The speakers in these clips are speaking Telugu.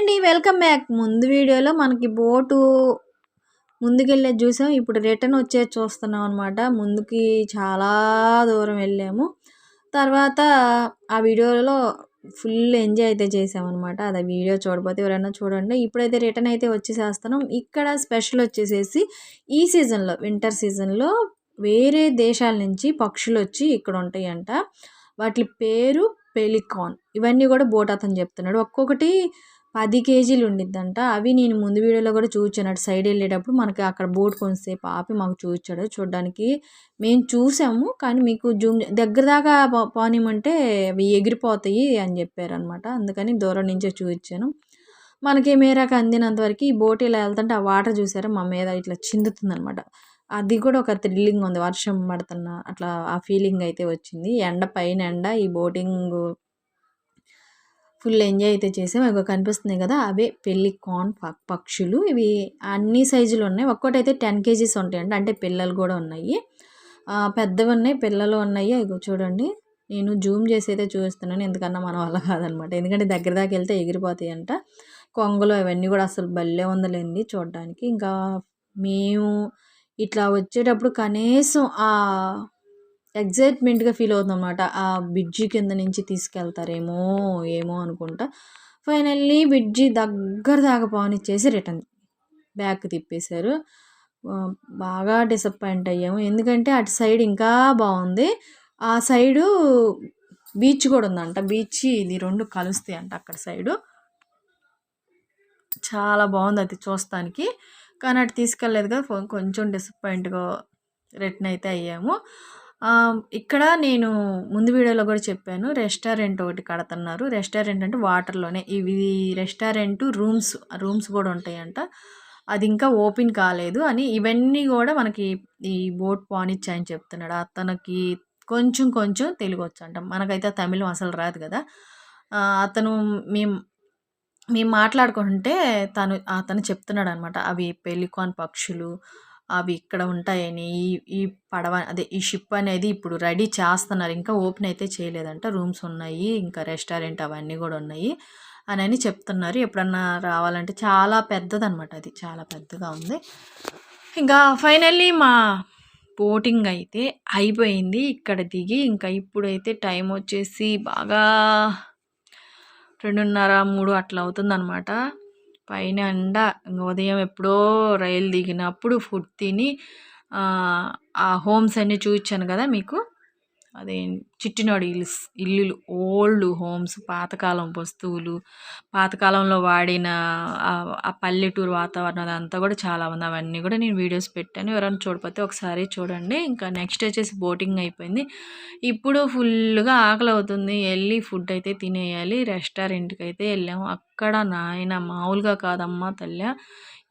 అండి వెల్కమ్ బ్యాక్. ముందు వీడియోలో మనకి బోటు ముందుకెళ్ళేది చూసాం. ఇప్పుడు రిటర్న్ వచ్చేది చూస్తున్నాం అనమాట ముందుకి చాలా దూరం వెళ్ళాము. తర్వాత ఆ వీడియోలో ఫుల్ ఎంజాయ్ అయితే చేసామన్నమాట అది వీడియో చూడపోతే ఎవరైనా చూడండి. ఇప్పుడైతే రిటర్న్ అయితే వచ్చేసేస్తున్నాం. ఇక్కడ స్పెషల్ వచ్చేసేసి ఈ సీజన్లో వింటర్ సీజన్లో వేరే దేశాల నుంచి పక్షులు వచ్చి ఇక్కడ ఉంటాయంట. వాటి పేరు పెలికాన్. ఇవన్నీ కూడా బోట్ అతను చెప్తున్నాడు. ఒక్కొక్కటి పది కేజీలు ఉండిద్దంట. అవి నేను ముందు వీడియోలో కూడా చూపించాను. అటు సైడ్ వెళ్ళేటప్పుడు మనకి అక్కడ బోట్ కొంతసేపు ఆపి మాకు చూపించాడు చూడడానికి. మేము చూసాము కానీ మీకు జూమ్ దగ్గర దాకా పోనిమంటే అవి ఎగిరిపోతాయి అని చెప్పారనమాట అందుకని దూరం నుంచే చూపించాను. మనకి మేరకు అందినంత వరకు ఈ బోట్ ఇలా వెళ్తుంటే ఆ వాటర్ చూసారా? మా మీద ఇట్లా చిందుతుంది అనమాట అది కూడా ఒక థ్రిల్లింగ్ ఉంది. వర్షం పడుతున్న అట్లా ఆ ఫీలింగ్ అయితే వచ్చింది. ఎండ పైన ఎండ ఈ బోటింగ్ ఫుల్ ఎంజాయ్ అయితే చేసాం. ఇక కనిపిస్తున్నాయి కదా అవే పెళ్ళి కార్న్ పక్షులు. ఇవి అన్ని సైజులు ఉన్నాయి. ఒక్కోటైతే టెన్ కేజీస్ ఉంటాయండి అంటే పిల్లలు కూడా ఉన్నాయి. పెద్దవి ఉన్నాయి పిల్లలు ఉన్నాయి. ఇగో చూడండి. నేను జూమ్ చేసి అయితే చూస్తున్నాను ఎందుకన్నా మన వల్ల కాదనమాట. ఎందుకంటే దగ్గర దాకా వెళ్తే ఎగిరిపోతాయి అంట కొంగలు అవన్నీ కూడా అసలు భలే ఉందలేండి చూడడానికి. ఇంకా మేము ఇట్లా వచ్చేటప్పుడు కనీసం ఆ ఎగ్జైట్మెంట్గా ఫీల్ అవుతుంది అనమాట ఆ బ్రిడ్జి కింద నుంచి తీసుకెళ్తారేమో ఏమో అనుకుంటా. ఫైనల్లీ బ్రిడ్జి దగ్గర దాకా పోనిచ్చేసి రిటర్న్ బ్యాక్ తిప్పేశారు. బాగా డిసప్పాయింట్ అయ్యాము. ఎందుకంటే అటు సైడ్ ఇంకా బాగుంది. ఆ సైడు బీచ్ కూడా ఉందంట. బీచ్ ఇది రెండు కలుస్తాయి అంట అక్కడ సైడు. చాలా బాగుంది అది చూస్తానికి. కానీ అటు తీసుకెళ్ళలేదు కదా కొంచెం డిసప్పాయింట్గా రిటర్న్ అయితే అయ్యాము. ఇక్కడ నేను ముందు వీడియోలో కూడా చెప్పాను రెస్టారెంట్ ఒకటి కడుతున్నారు. రెస్టారెంట్ అంటే వాటర్లోనే. ఇవి రెస్టారెంట్ రూమ్స్ రూమ్స్ కూడా ఉంటాయంట. అది ఇంకా ఓపెన్ కాలేదు అని ఇవన్నీ కూడా మనకి ఈ బోట్ పానిచ్చాయని చెప్తున్నాడు. అతనికి కొంచెం కొంచెం తెలుగు వచ్చంట మనకైతే తమిళం అసలు రాదు కదా. అతను మేము మేము మాట్లాడుకుంటే తను అతను చెప్తున్నాడు అనమాట అవి పెలికాన్ పక్షులు అవి ఇక్కడ ఉంటాయని ఈ ఈ పడవ అదే ఈ షిప్ అనేది ఇప్పుడు రెడీ చేస్తున్నారు. ఇంకా ఓపెన్ అయితే చేయలేదంట. రూమ్స్ ఉన్నాయి ఇంకా రెస్టారెంట్ అవన్నీ కూడా ఉన్నాయి అని అని చెప్తున్నారు. ఎప్పుడన్నా రావాలంటే చాలా పెద్దదనమాట అది. చాలా పెద్దగా ఉంది. ఇంకా ఫైనల్లీ మా బోటింగ్ అయితే అయిపోయింది. ఇక్కడ దిగి ఇంకా ఇప్పుడైతే టైం వచ్చేసి బాగా రెండున్నర మూడు అట్లా అవుతుందన్నమాట. పైన అండ ఉదయం ఎప్పుడో రైలు దిగినప్పుడు ఫుడ్ తిని ఆ హోమ్స్ అన్నీ చూపించాను కదా మీకు? అదే చిట్టినాడు ఇల్లు ఇల్లులు ఓల్డ్ హోమ్స్ పాతకాలం వస్తువులు పాతకాలంలో వాడిన ఆ పల్లెటూరు వాతావరణం అదంతా కూడా చాలా ఉంది. అవన్నీ కూడా నేను వీడియోస్ పెట్టాను. ఎవరైనా చూడకపోతే ఒకసారి చూడండి. ఇంకా నెక్స్ట్ వచ్చేసి బోటింగ్ అయిపోయింది. ఇప్పుడు ఫుల్గా ఆకలి అవుతుంది. వెళ్ళి ఫుడ్ అయితే తినేయాలి. రెస్టారెంట్కి అయితే వెళ్ళాము. అక్కడ నాయన మామూలుగా కాదమ్మా తల్లి.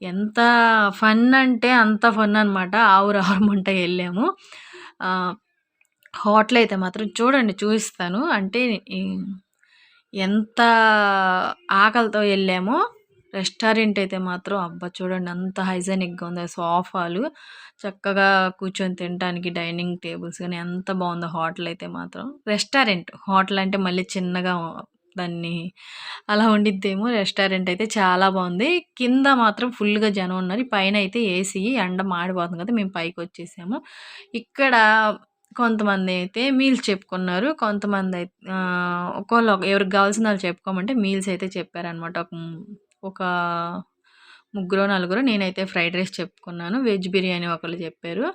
ఎంత ఫన్ అంటే అంత ఫన్ అనమాట ఆవురు ఆవురమంట వెళ్ళాము. హోటల్ అయితే మాత్రం చూడండి చూపిస్తాను. అంటే ఎంత ఆకలితో వెళ్ళామో రెస్టారెంట్ అయితే మాత్రం అబ్బా చూడండి అంత హైజెనిక్గా ఉంది. సోఫాలు చక్కగా కూర్చొని తినడానికి డైనింగ్ టేబుల్స్ కానీ ఎంత బాగుందో హోటల్ అయితే మాత్రం. రెస్టారెంట్ హోటల్ అంటే మళ్ళీ చిన్నగా దాన్ని అలా ఉండిద్దేమో. రెస్టారెంట్ అయితే చాలా బాగుంది. కింద మాత్రం ఫుల్గా జనం ఉన్నారు. పైన అయితే ఏసీ ఎండ మాడిపోతుంది కదా మేము పైకి వచ్చేసాము ఇక్కడ కొంతమంది అయితే మీల్స్ చెప్పుకున్నారు. కొంతమంది అయితే ఒకళ్ళు ఎవరికి కావాల్సిన వాళ్ళు చెప్పుకోమంటే మీల్స్ అయితే చెప్పారనమాట ఒక ఒక ముగ్గురు నలుగురు నేనైతే ఫ్రైడ్ రైస్ చెప్పుకున్నాను. వెజ్ బిర్యానీ ఒకళ్ళు చెప్పారు.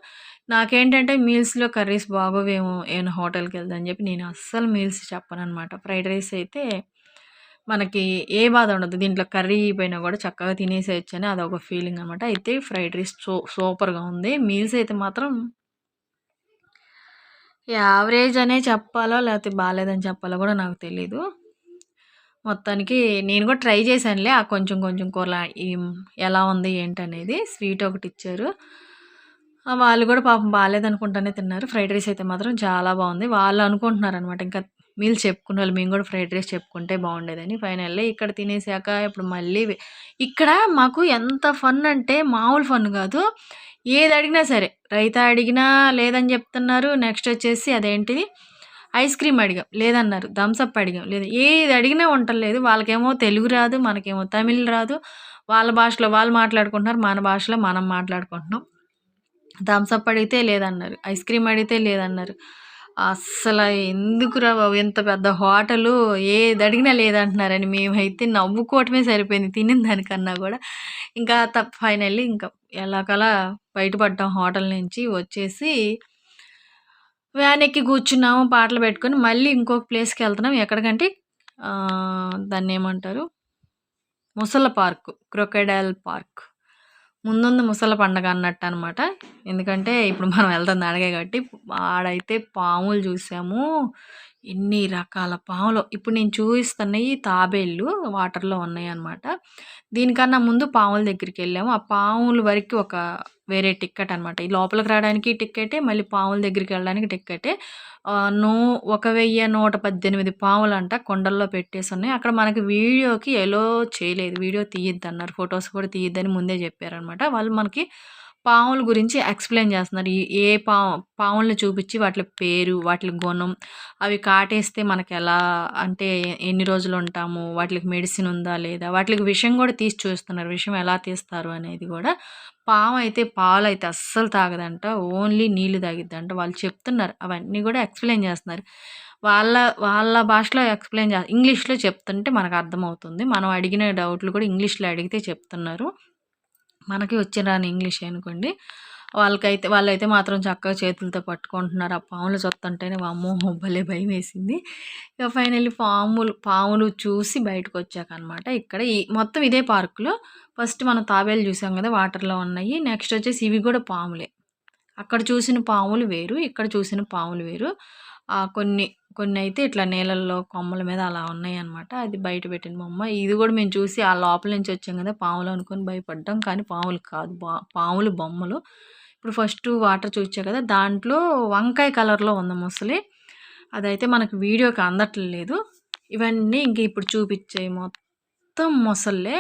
నాకేంటంటే మీల్స్లో కర్రీస్ బాగోవేమో ఏమైనా హోటల్కి వెళ్దామని చెప్పి నేను అస్సలు మీల్స్ చెప్పను అనమాట ఫ్రైడ్ రైస్ అయితే మనకి ఏ బాధ ఉండదు. దీంట్లో కర్రీ పోయినా కూడా చక్కగా తినేసేయచ్చు అని అదొక ఫీలింగ్ అనమాట అయితే ఫ్రైడ్ రైస్ సో సూపర్గా ఉంది. మీల్స్ అయితే మాత్రం యావరేజ్ అనే చెప్పాలో లేకపోతే బాగాలేదని చెప్పాలో కూడా నాకు తెలీదు. మొత్తానికి నేను కూడా ట్రై చేశానులే ఆ కొంచెం కొంచెం కూర ఎలా ఉంది ఏంటనేది స్వీట్ ఒకటి ఇచ్చారు. వాళ్ళు కూడా పాపం బాగాలేదనుకుంటానే తిన్నారు. ఫ్రైడ్ రైస్ అయితే మాత్రం చాలా బాగుంది. వాళ్ళు అనుకుంటున్నారు అనమాట ఇంకా మీల్స్ చెప్పుకున్న వాళ్ళు మేము కూడా ఫ్రైడ్ రైస్ చెప్పుకుంటే బాగుండేదని. ఫైనల్లీ ఇక్కడ తినేసాక ఇప్పుడు మళ్ళీ ఇక్కడ మాకు ఎంత ఫన్ అంటే మామూలు ఫన్ కాదు. ఏది అడిగినా సరే రైతా అడిగినా లేదని చెప్తున్నారు నెక్స్ట్ వచ్చేసి అదేంటిది? ఐస్ క్రీమ్ అడిగాం లేదన్నారు థమ్సప్ అడిగాం లేదు ఏది అడిగినా ఉండలేదు వాళ్ళకేమో తెలుగు రాదు మనకేమో తమిళ్ రాదు వాళ్ళ భాషలో వాళ్ళు మాట్లాడుకుంటున్నారు మన భాషలో మనం మాట్లాడుకుంటున్నాం. థమ్సప్ అడిగితే లేదన్నారు ఐస్ క్రీమ్ అడిగితే లేదన్నారు. అస్సలు ఎందుకురా బాబు ఇంత పెద్ద హోటలు ఏది అడిగినా లేదంటున్నారని మేమైతే నవ్వుకోవటమే సరిపోయింది తినిన దానికన్నా కూడా. ఇంకా తప్ప ఫైనల్లీ ఇంకా ఎలాగలా బయటపడ్డాం హోటల్ నుంచి వచ్చేసి వ్యాన్ ఎక్కి కూర్చున్నాము పాటలు పెట్టుకొని మళ్ళీ ఇంకొక ప్లేస్కి వెళ్తున్నాం. ఎక్కడికంటే దాన్ని ఏమంటారు? ముసల పార్క్ క్రొకడైల్ పార్క్. ముందుంది ముసల పండగ అన్నట్టు అనమాట ఎందుకంటే ఇప్పుడు మనం వెళ్తాం అడగే కాబట్టి ఆడైతే పాములు చూసాము. ఎన్ని రకాల పాములు. ఇప్పుడు నేను చూపిస్తున్నాయి తాబేళ్ళు వాటర్లో ఉన్నాయి అనమాట దీనికన్నా ముందు పాముల దగ్గరికి వెళ్ళాము. ఆ పాముల వరకు ఒక వేరే టికెట్ అనమాట ఈ లోపలికి రావడానికి టిక్కెటే మళ్ళీ పాముల దగ్గరికి వెళ్ళడానికి టిక్కెటే. నూ ఒక వెయ్యి నూట పద్దెనిమిది పాములు అంట కొండల్లో పెట్టేసి ఉన్నాయి. అక్కడ మనకి వీడియోకి ఎలో చేయలేదు. వీడియో తీయద్దు అన్నారు. ఫొటోస్ కూడా తీయద్దని ముందే చెప్పారనమాట వాళ్ళు మనకి పాముల గురించి ఎక్స్ప్లెయిన్ చేస్తున్నారు. ఈ- ఏ పా పాములను చూపించి వాటి పేరు వాటి గుణం అవి కాటేస్తే మనకి ఎలా అంటే ఎన్ని రోజులు ఉంటాము వాటికి మెడిసిన్ ఉందా లేదా వాటికి విషం కూడా తీసి చూస్తున్నారు. విషం ఎలా తీస్తారు అనేది కూడా పాము అయితే పాలు అయితే అస్సలు తాగదంట ఓన్లీ నీళ్ళు తాగిద్దంట. వాళ్ళు చెప్తున్నారు అవన్నీ కూడా ఎక్స్ప్లెయిన్ చేస్తున్నారు. వాళ్ళ వాళ్ళ భాషలో ఎక్స్ప్లెయిన్ చే ఇంగ్లీష్లో చెప్తుంటే మనకు అర్థమవుతుంది. మనం అడిగిన డౌట్లు కూడా ఇంగ్లీష్లో అడిగితే చెప్తున్నారు. మనకి వచ్చిన రాని ఇంగ్లీష్ అనుకోండి. వాళ్ళకైతే వాళ్ళైతే మాత్రం చక్కగా చేతులతో పట్టుకుంటున్నారు. ఆ పాములు చూస్తుంటేనే అమ్మో భలే భయం వేసింది ఇక ఫైనల్లీ పాములు పాములు చూసి బయటకు వచ్చాకనమాట ఇక్కడ ఈ మొత్తం ఇదే పార్కులో ఫస్ట్ మనం తాబేలు చూసాం కదా వాటర్లో ఉన్నాయి. నెక్స్ట్ వచ్చేసి ఇవి కూడా పాములే. అక్కడ చూసిన పాములు వేరు ఇక్కడ చూసిన పాములు వేరు. కొన్ని కొన్ని అయితే ఇట్లా నీళ్ళల్లో కొమ్మల మీద అలా ఉన్నాయి అనమాట అది బయట పెట్టిన బొమ్మ ఇది కూడా మేము చూసి ఆ లోపల నుంచి వచ్చాం కదా పాములు అనుకొని భయపడ్డాం. కానీ పాములు కాదు బా పాములు బొమ్మలు. ఇప్పుడు ఫస్ట్ వాటర్ చూచా కదా దాంట్లో వంకాయ కలర్లో ఉంది ముసలి. అదైతే మనకు వీడియోకి అందట్లేదు ఇవన్నీ ఇంక ఇప్పుడు చూపించాయి మొత్తం మొసళ్ళే.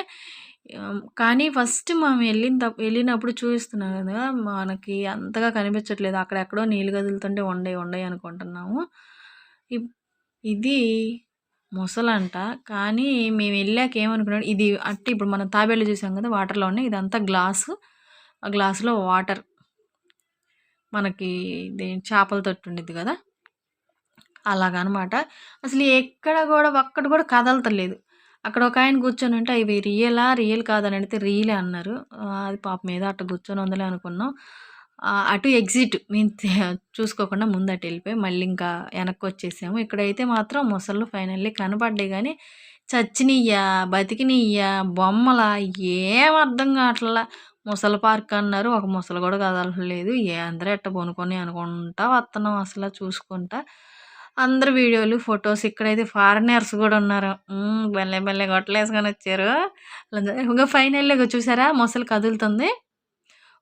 కానీ ఫస్ట్ మనం వెళ్ళిన వెళ్ళినప్పుడు చూస్తున్నాం కదా మనకి అంతగా కనిపించట్లేదు. అక్కడెక్కడో నీళ్ళు కదులుతుంటే ఉండే ఉండే అనుకుంటున్నాము. ఇది మొసలంట. కానీ మేము వెళ్ళాక ఏమనుకున్నాం ఇది అంటే ఇప్పుడు మనం తాబేళ్ళు చూసాం కదా వాటర్లో ఉన్నాయి. ఇదంతా గ్లాసు. ఆ గ్లాసులో వాటర్. మనకి దేని చేపల తొట్టు ఉండేది కదా? అలాగనమాట. అసలు ఎక్కడ కూడా ఒక్కటి కూడా కదలతలేదు. అక్కడ ఒక ఆయన కూర్చొని ఉంటే ఇవి రియలా? రియల్ కాదని అడిగితే రియలే అన్నారు. అది పాప మీద అట్ట కూర్చొని ఉందలే అనుకున్నాం. అటు ఎగ్జిట్ మేము చూసుకోకుండా ముందు అటు వెళ్ళిపోయి మళ్ళీ ఇంకా వెనక్కి వచ్చేసాము. ఇక్కడైతే మాత్రం ముసళ్ళు ఫైనల్లీ కనపడ్డాయి కానీ చచ్చినయ్యా బతికినయ్యా బొమ్మల ఏం అర్థం కావట్లా ముసలి పార్క్ అన్నారు. ఒక ముసలి కూడా కదలలేదు ఏ అందరూ ఎట్ట కొనుక్కొని అనుకుంటా వస్తున్నాం అసలు చూసుకుంటా. అందరు వీడియోలు ఫొటోస్ ఇక్కడైతే ఫారినర్స్ కూడా ఉన్నారు. ఉమ్, భలే గొట్టలు వేసుకొని వచ్చారు. ఇంకా ఫైనల్గా చూసారా? ముసలి కదులుతుంది.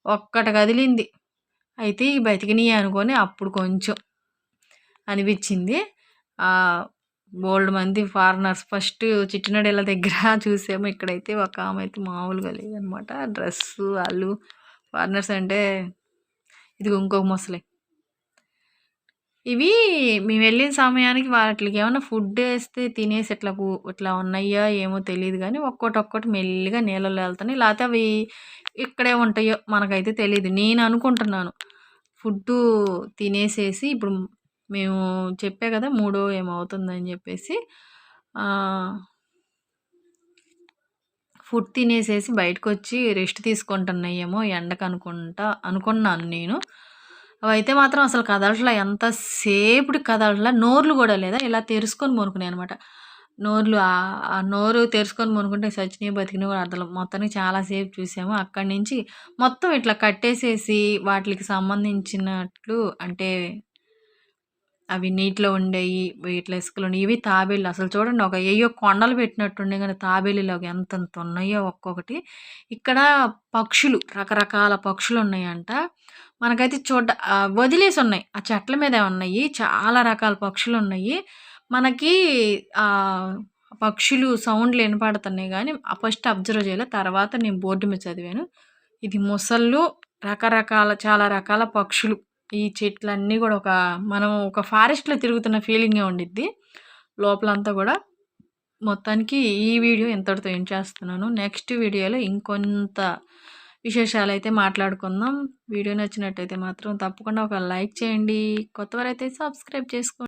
ఒక్కటి కదిలింది. అయితే ఈ బతికినాయి అనుకొని అప్పుడు కొంచెం అనిపించింది. బోల్డ్ మంది ఫారినర్స్. ఫస్ట్ చిట్టినడేళ్ళ దగ్గర చూసాము. ఇక్కడైతే ఒక ఆమె అయితే మామూలుగా లేదనమాట. డ్రెస్సు వాళ్ళు ఫారినర్స్ అంటే ఇది ఇంకొక ముసలి. ఇవి మేము వెళ్ళిన సమయానికి వాటికి ఏమైనా ఫుడ్ వేస్తే తినేసి ఇట్లా పూ ఇట్లా ఉన్నాయా ఏమో తెలియదు కానీ ఒక్కోటి ఒక్కోటి మెల్లిగా నీళ్ళలో వెళ్తున్నాయి. లేకపోతే అవి ఇక్కడే ఉంటాయో మనకైతే తెలియదు నేను అనుకుంటున్నాను. ఫుడ్ తినేసేసి ఇప్పుడు మేము చెప్పే కదా మూడో ఏమవుతుందని చెప్పేసి ఫుడ్ తినేసేసి బయటకు వచ్చి రెస్ట్ తీసుకుంటున్నాయేమో ఎండకు అనుకుంటా అనుకున్నాను నేను. అవైతే మాత్రం అసలు కదలట్లా ఎంతసేపుటి కదలట్లా నోర్లు కూడా లేదా ఇలా తెరుచుకొని మునుకున్నాయి అనమాట. నోర్లు ఆ- నోరు తెరుచుకొని మునుకుంటే సచిని బతికిన కూడా అర్థం మొత్తానికి చాలాసేపు చూసాము. అక్కడి నుంచి మొత్తం ఇట్లా కట్టేసేసి వాటికి సంబంధించినట్లు అంటే అవి నీటిలో ఉండేవి ఇట్లా ఇసుకలు ఉండేవి ఇవి తాబేళ్ళు. అసలు చూడండి ఒక ఏయో కొండలు పెట్టినట్టుండే కానీ తాబేళ్ళు ఎంత ఉన్నాయో ఒక్కొక్కటి. ఇక్కడ పక్షులు రకరకాల పక్షులు ఉన్నాయంట. మనకైతే చూడ వదిలేసి ఉన్నాయి. ఆ చెట్ల మీద ఉన్నాయి. చాలా రకాల పక్షులు ఉన్నాయి. మనకి పక్షులు సౌండ్లు వినపడుతున్నాయి కానీ ఫస్ట్ అబ్జర్వ్ చేయలే. తర్వాత నేను బోర్డు మీద చదివాను. ఇది ముసళ్ళు రకరకాల చాలా రకాల పక్షులు. ఈ చెట్లన్నీ కూడా ఒక మనం ఒక ఫారెస్ట్లో తిరుగుతున్న ఫీలింగే ఉండిద్ది. లోపలంతా కూడా మొత్తానికి ఈ వీడియో ఇంతటితో ఏం చేస్తున్నాను. నెక్స్ట్ వీడియోలో ఇంకొంత విశేషాలు అయితే మాట్లాడుకుందాం. వీడియో నచ్చినట్టయితే మాత్రం తప్పకుండా ఒక లైక్ చేయండి. కొత్తవారైతే సబ్స్క్రైబ్ చేసుకోండి.